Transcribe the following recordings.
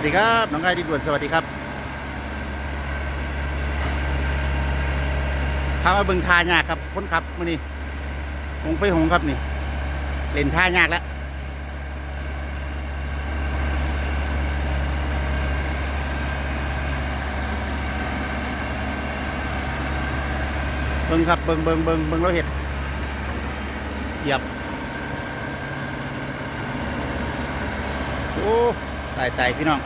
วัสดีครับน้องไก่ดินด่วนสวัสดีครับพามาเบิ่งทายากครับคนขับมื่อนี้หงไฟหงครับนี่ เล่นทายากแล้วเบิ่งครับเบิ่งเบิ่งเบิ่งเบิ่งเราเห็ดเหยียบโอ้ ตายตายพี่น้อง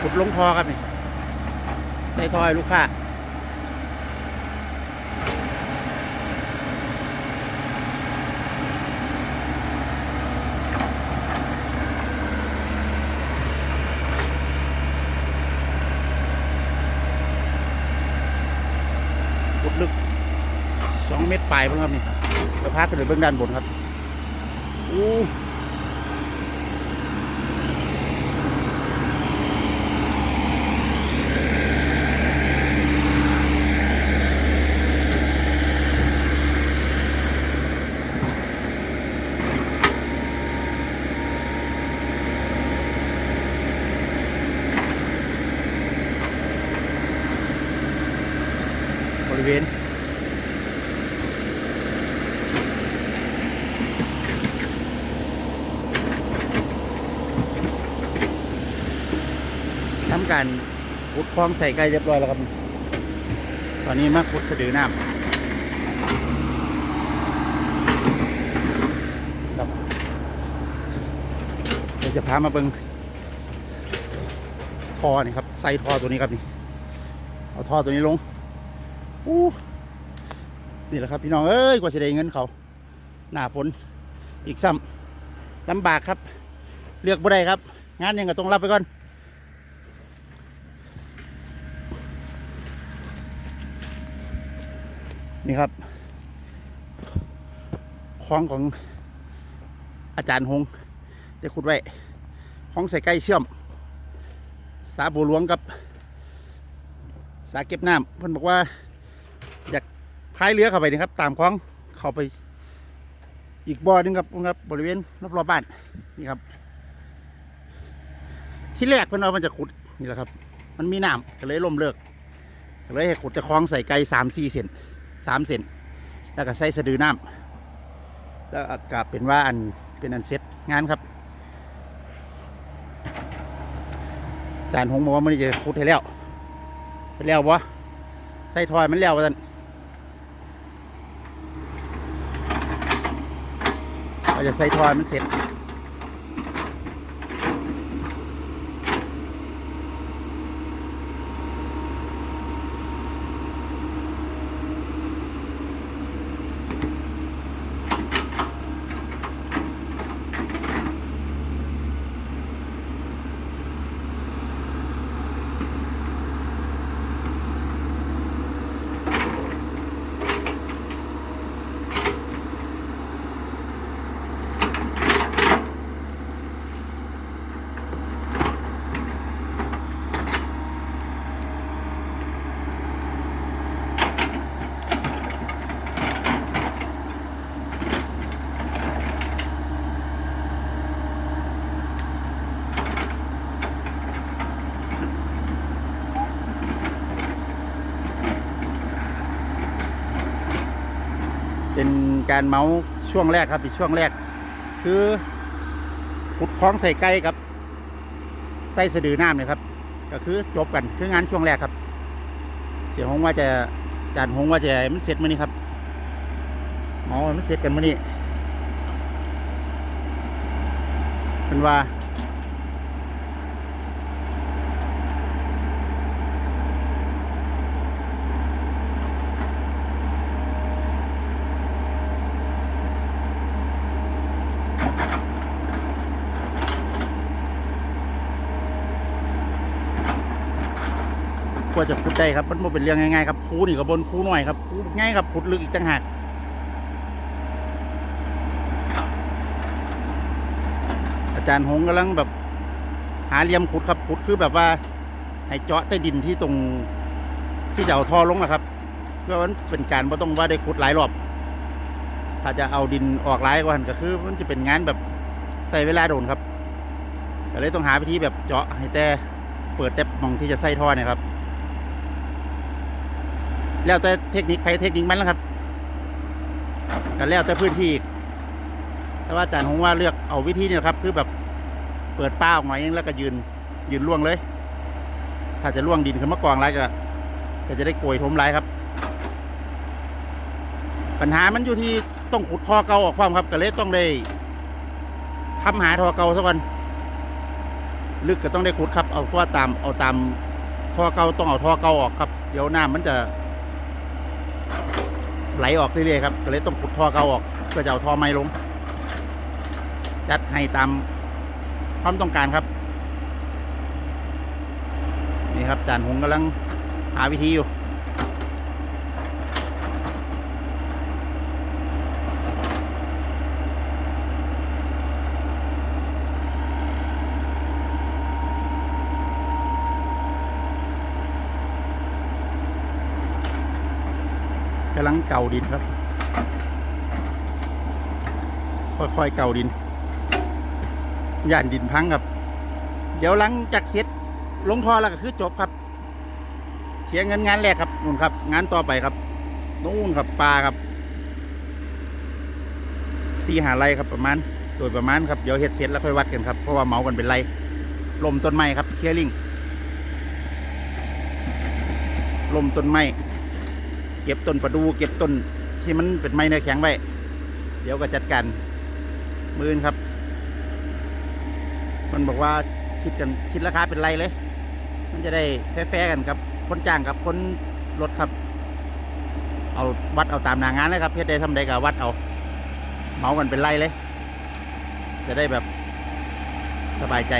ขุดลงคอครับนี่ใส่ทอยลูกค้าขุดลึก สองเมตรปลายเพิ่งครับนี่เดี๋ยวพักกันเลยเบื้องด้านบนครับอู้ริเวณ การขุดคลองใส่ไก่เรียบร้อยแล้วครับ ตอนนี้มาขุดสะดือน้ำครับเดี๋ยวจะพามาเบิงท่อนี่ครับใส่ท่อตัวนี้ครับนี่เอาท่อตัวนี้ลงอู้นี่แหละครับพี่น้องเอ้ยกว่าจะได้เงินเขาหน้าฝนอีกซ้ำลำบากครับ เลือกบ่ได้ครับ งานยังก็ต้องรับไปก่อน นี่ครับคลองของอาจารย์หงได้ขุดไว้คลองใส่ไก่เชื่อม สาบัวหลวงกับ สาเก็บน้ำเพื่อนบอกว่า อยากพายเรือเข้าไปนี่ครับ ตามคลองเข้าไปอีกบ่อหนึงครับครับ บริเวณรอบๆบ้านนี่ครับ ที่แรกเพื่อนเอามันจะขุดนี่แหละครับ มันมีน้ำก็เลยล่มเลิกก็เลยให้ขุดจะคลองใส่ไก่สามสี่เซน สามเซนแล้วก็ใส่สะดือน้ำแล้วก็เป็นว่าอันเป็นอันเซ็ตงานครับจารย์หงบอกว่ามันจะขุดให้แล้วไปแล้ววะใส่ทอยมันแล้ววะท่านเราจะใส่ทอยมันเสร็จ เป็น การเมาส์ช่วงแรกครับอีกช่วงแรก คือขุดคล้องใส่ไก่กับใส่สะดือน้ำเนี่ยครับ ก็คือจบกันคืองานช่วงแรกครับ เสียหงว่าจะจานหงว่าจะมันเสร็จมื่อนี้ครับเมามันเสร็จกันมื่อนี้เป็นว่า กว่าจะขุดได้ครับมันบ่เป็นเรื่องง่ายๆครับคูนี่กับบนคูหน่อยครับคูง่ายครับขุดลึกอีกต่างหากอาจารย์หงกำลังแบบ หาเหลี่ยมขุดครับขุดคือแบบว่า ให้เจาะใต้ดินที่ตรงที่จะเอาท่อลงนะครับ เพื่อมันเป็นการไม่ต้องว่าได้ขุดหลายรอบถ้าจะเอาดินออกหลายกว่านั้นก็คือ มันจะเป็นงานแบบใส่เวลาโดนครับก็เลยต้องหาวิธีแบบเจาะให้แต่เปิดแต่มองที่จะใส่ท่อเนี่ยครับ แล้วแต่เทคนิคใครเทคนิคมันแล้วครับก็แล้วแต่พื้นที่อีกแต่ว่าอาจารย์ผมว่าเลือกเอาวิธีเนี่ยครับ คือแบบเปิดป้าออกมาเองแล้วก็ยืนยืนล่วงเลย ถ้าจะล่วงดินขึ้นมากองไรก็ก็จะได้โกยทมไรครับ ปัญหามันอยู่ที่ต้องขุดท่อเก่าออกความครับก็เลยต้องได้ทำหาท่อเก่าซะก่อนลึกก็ต้องได้ขุดครับ เอาว่าตามเอาตามท่อเก่าต้องเอาท่อเก่าออกครับ เดี๋ยวน้ำมันจะ ไหลออกเรื่อยๆครับก็เลยต้องขุดท่อเก่าออกเพื่อจะเอาท่อใหม่ลง จัดให้ตามความต้องการครับ นี่ครับจานหงกำลังหาวิธีอยู่ กำลังเก่าดินครับ ค่อยๆเก่าดินย่านดินพังครับ เดี๋ยวหลังจากเสร็จลงทอแล้วก็คือจบครับเขียเงินงานแรกครับนู่นครับ งานต่อไปครับนู่นครับปลาครับสี่หาไรครับประมาณ โดยประมาณครับเดี๋ยวเฮ็ดเสร็จแล้วค่อยวัดกันครับเพราะว่าเมากันเป็นไรลมต้นไม้ครับเคลียร์ลิงลมต้นไม้ เก็บต้นประดูเก็บต้นที่มันเป็นไม้เนื้อแข็งไว้ เดี๋ยวก็จัดการมือนครับ มันบอกว่าคิดกันคิดราคาเป็นไรเลย มันจะได้แฟร์กันครับ คนจ้างกับคนรถครับ เอาวัดเอาตามหนางานเลยครับเพชรได้ทำได้กับวัดเอาเหมากันเป็นไรเลย จะได้แบบสบายใจ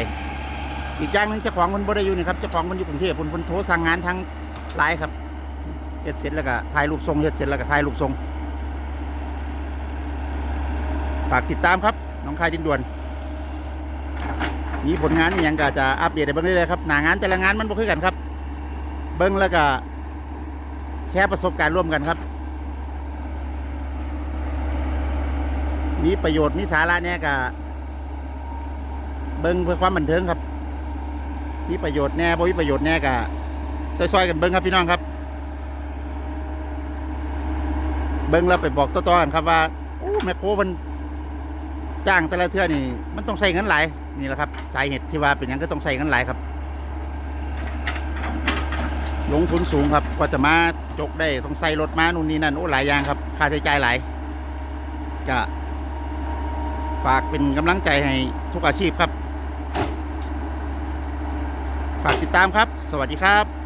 อีกอย่างนึงเจ้าของคนบ่ได้อยู่นี่ครับเจ้าของคนอยู่กรุงเทพคนคนโทรสั่งงานทางไลน์ครับ เฮ็ดเสร็จแล้วก็ถ่ายรูปทรงเฮ็ดเสร็จแล้วก็ถ่ายรูปทรงฝากติดตามครับน้องคายดินด่วนมีผลงานอย่างก็จะอัปเดตให้เบิ่งได้เลยครับหน้างานแต่ละงานมันบ่คือกันครับ เบิ่งแล้วก็แชร์ประสบการณ์ร่วมกันครับ มีประโยชน์มีสาระเนี่ยก็เบิ่งเพื่อความบันเทิงครับ มีประโยชน์แน่บ่มีประโยชน์แน่ก็ซอยๆกันเบิ่งครับพี่น้องครับ เบิ้งแล้วไปบอกต่อๆกันครับว่าโอ้แม่โคมันจ้างแต่ละเทื่อนี่ มันต้องใส่เงินหลายนี่แหละครับ สาเหตุที่ว่าเป็นยังก็ต้องใส่เงินหลายครับ ลงทุนสูงครับกว่าจะมาจกได้ต้องใส่รถมานู่นนี่นั่นโอ้หลายอย่างครับ ค่าใช้จ่ายหลายก็ฝากเป็นกำลังใจให้ทุกอาชีพครับ ฝากติดตามครับ สวัสดีครับ